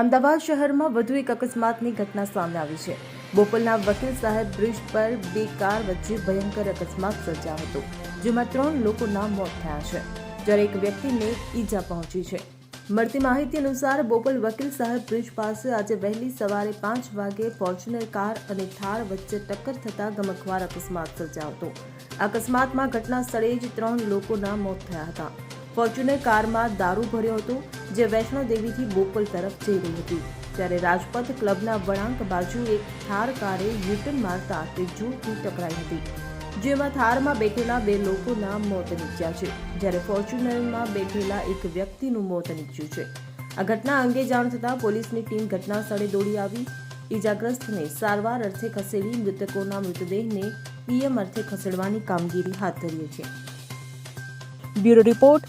અમદાવાદ શહેરમાં વધુ એક અકસ્માતની ઘટના સામે આવી છે. બોપલના વકીલ સાહેબ બ્રિજ પર બે કાર વચ્ચે ભયંકર અકસ્માત સર્જાયો હતો, જેમાં ત્રણ લોકોના મોત થયા છે. જ્યારે એક વ્યક્તિને ઈજા પહોંચી છે. મળતી માહિતી અનુસાર બોપલ વકીલ સાહેબ બ્રિજ પાસે આજે વહેલી સવારે પાંચ વાગે ફોર્ચ્યુનર કાર અને થાર વચ્ચે ટક્કર થતા ગમખવાર અકસ્માત સર્જાયો હતો. અકસ્માતમાં ઘટના સ્થળે જ ત્રણ લોકોના મોત થયા હતા. ફોર્ચ્યુનર કારમાં દારૂ ભર્યો હતો, જે વૈષ્ણો દેવીથી બોપલ તરફ જઈ રહી હતી. ત્યારે રાજપથ ક્લબના વળાંક બાજુ એક થાર કારે યુટર્ન મારતા તે જોરથી ટકરાઈ હતી. જેમાં થારમાં બેઠેલા બે લોકોના મોત નીપજ્યા છે, જ્યારે ફોર્ચ્યુનરમાં બેઠેલા એક વ્યક્તિનું મોત નીપજ્યું છે. આ ઘટના અંગે જાણ થતાં પોલીસની ટીમ ઘટના સ્થળે દોડી આવી. ઈજાગ્રસ્તને સારવાર અર્થે ખસેડી મૃતકોના મૃતદેહને પીએમ અર્થે ખસેડવાની કામગીરી હાથ ધરી છે. Bureau report